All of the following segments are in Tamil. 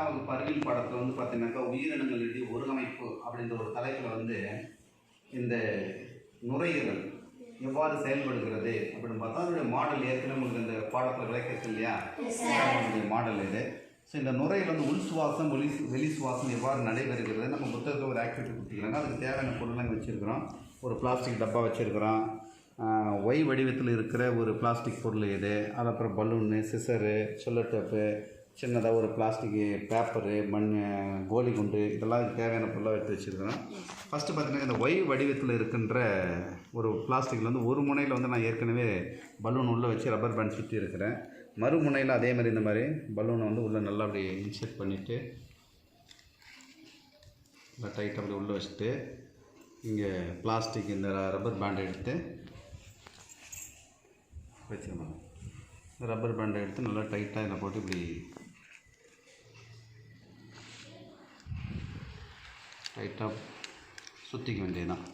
பத்தாம் வகுப்பு அறிவியல் பாடத்தில் வந்து பார்த்தீங்கன்னாக்கா உயிரினங்களிடையே ஒருங்கமைப்பு அப்படின்ற ஒரு தலைப்பில் வந்து இந்த நுரையீரல் எவ்வாறு செயல்படுகிறது அப்படின்னு பார்த்தா அதனுடைய மாடல் ஏற்கனவே உங்களுக்கு இந்த பாடத்தில் விளக்கிருக்கு இல்லையா? மாடல் இது. ஸோ இந்த நுரையில் வந்து உள் சுவாசம் வெளி வெளி சுவாசம் எவ்வாறு நடைபெறுகிறது? நம்ம புத்தகத்தில் ஒரு ஆக்டிவிட்டி கொடுத்துக்கிறாங்க அதுக்கு தேவையான பொருள்லாம் வச்சுருக்கிறோம். ஒரு பிளாஸ்டிக் டப்பா வச்சுருக்கிறோம். ஒய் வடிவத்தில் இருக்கிற ஒரு பிளாஸ்டிக் பொருள் இது. அது அப்புறம் பலூனு சிசரு சொல்லட்டப்பு சின்னதாக ஒரு பிளாஸ்டிக்கு பேப்பரு மண் கோலி குண்டு இதெல்லாம் தேவையான பொருளாக எடுத்து வச்சுருக்கிறோம் ஃபஸ்ட்டு பார்த்தீங்கன்னா இந்த ஒய் வடிவத்தில் இருக்கின்ற ஒரு பிளாஸ்டிக்கில் வந்து ஒரு முனையில் வந்து நான் ஏற்கனவே பலூன் உள்ளே வச்சு ரப்பர் பேண்ட் சுற்றி இருக்கிறேன். மறுமுனையில் அதே மாதிரி இந்த மாதிரி பலூனை வந்து உள்ளே நல்லா அப்படி இன்செர்ட் பண்ணிவிட்டு நல்லா டைட்டாக அப்படி உள்ளே வச்சுட்டு இங்கே பிளாஸ்டிக் இந்த ரப்பர் பேண்டை எடுத்து வச்சுருந்தாங்க ரப்பர் பேண்டை எடுத்து நல்லா டைட்டாக இதில் போட்டு இப்படி டைட்டாக சுற்றிக்க வேண்டியதுதான்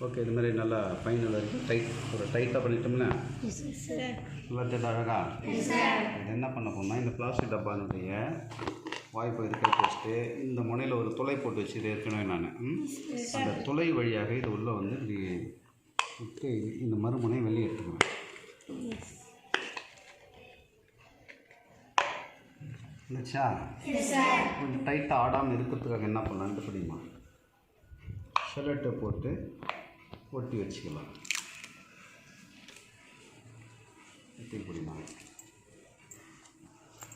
ஓகே இது மாதிரி நல்லா ஃபைனல் வரைக்கும் டைட் ஒரு டைட்டாக பண்ணிட்டோம்னா நல்லா தெரியுது அழகா இது என்ன பண்ண போனால் இந்த பிளாஸ்டிக் டப்பானுடைய வாய்ப்பு இது கட்டி வச்சுட்டு இந்த முனையில் ஒரு துளை போட்டு வச்சு ஏற்கனவே நான்? அந்த துளை வழியாக இது உள்ளே வந்து இப்படி விட்டு இந்த மறுமுனை வெளியே எடுத்துக்குவேன் இல்லைச்சா கொஞ்சம் டைட்டாக ஆடாமல் இருக்கிறதுக்காக என்ன பண்ணலான்ட்டு தெரியுமா ஷெலட்டை போட்டு ஒட்டி வச்சுக்கலாம். ஒட்டி பிடிமா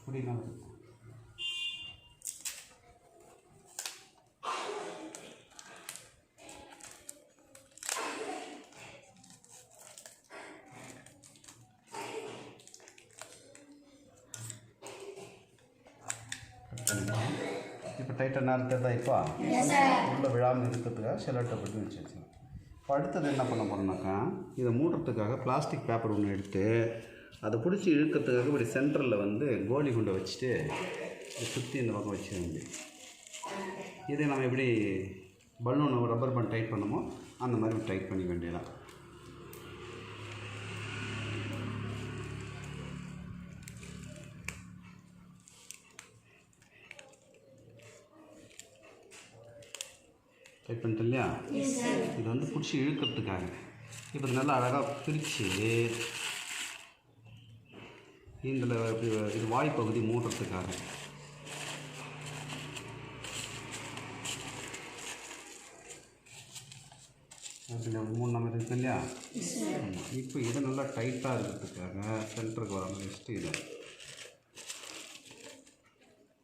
புரியுமா இப்போ டைட்டாக நேரத்தில் தான் இப்போ? உள்ளே விழாமல் இருக்கிறதுக்காக ஷெலட்டை போட்டு வச்சு வச்சுக்கலாம் இப்போ அடுத்தது என்ன பண்ண போகிறோம்னாக்கா இதை மூடுறதுக்காக பிளாஸ்டிக் பேப்பர் ஒன்று எடுத்து அதை பிடிச்சி இழுக்கிறதுக்காக இப்படி சென்டரில் வந்து கோலி குண்டை வச்சுட்டு சுற்றி இந்த பக்கம் வேண்டியது. இதை நம்ம எப்படி பலூன் ரப்பர் பேண்ட் டைட் பண்ணுமோ அந்த மாதிரி டைட் பண்ணிக்க வேண்டியதான் டைட் பண்ணிட்டு இல்லையா? இது வந்து பிடிச்சி இழுக்கிறதுக்காக. இப்போ நல்லா அழகாக பிரித்து இதில் இது வாய் பகுதி மூடுறதுக்காக நம்ம மூணு நம்ம இருக்கு இல்லையா. இப்போ இது நல்லா டைட்டாக இருக்கிறதுக்காக சென்டருக்கு வர மாதிரி வச்சுட்டு இதை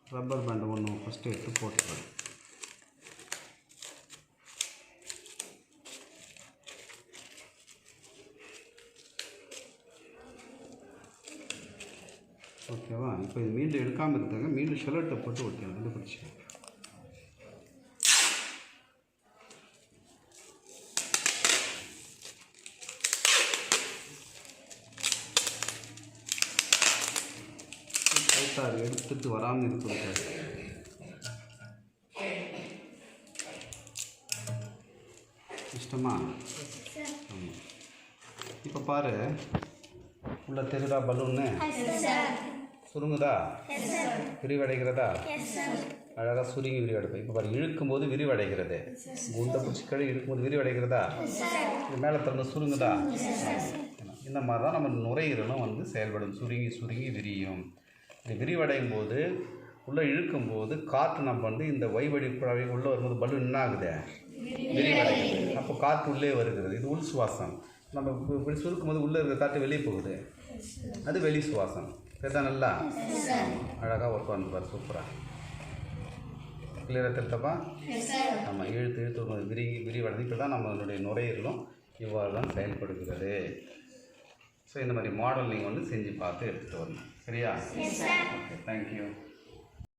ரப்பர் பேண்ட் ஒன்று ஃபஸ்ட்டு எடுத்து போட்டுக்கிறேன் ஓகேவா? இப்போ இது மீண்டும் எடுக்காமல் இருந்தாங்க மீண்டும் ஷெலட்டை போட்டு ஓகே ரெண்டு பிடிச்சி சார் எடுத்துட்டு வராமல் இருக்கிறதுக்காக இஷ்டமா? ஆமாம் இப்போ பாரு. உள்ள தெரியுதா பலூன்னு சுருங்குதா? விரிவடைகிறதா? அழகாக சுருங்கி விரிவடைப்போம். இப்போ பாரு இழுக்கும்போது விரிவடைகிறது. குண்டை பிடிச்சி கழி இழுக்கும்போது விரிவடைகிறதா? இது மேலே திறந்து சுருங்குதா? இந்த மாதிரி தான் நம்ம நுரையீரலும் வந்து செயல்படும். சுருங்கி சுருங்கி விரியும். இது விரிவடையும் போது உள்ளே இழுக்கும்போது காற்று நம்ம வந்து இந்த வைவடி குழாய் உள்ளே வரும்போது பலூன் என்ன ஆகுது? விரிவடைகிறது. அப்போ காற்று உள்ளே வருகிறது. இது உள் சுவாசம். நம்ம இப்ப- இப்படி சுருக்கும் போது உள்ளே இருக்கிற காற்று வெளியே போகுது. அது வெளி சுவாசம். சரிதா நல்லா அழகாக ஒர்க் பாரு சூப்பராக கிளியராக தெரித்தப்பா நம்ம இழுத்து இழுத்து விரிகி விரிவடைந்து இப்போ தான் நம்மளுடைய நுரையீரலும் இவ்வாறு தான் செயல்படுகிறது. ஸோ இந்த மாதிரி மாடல் நீங்கள் வந்து செஞ்சு பார்த்து எடுத்துகிட்டு வரணும். சரியா? Okay thank you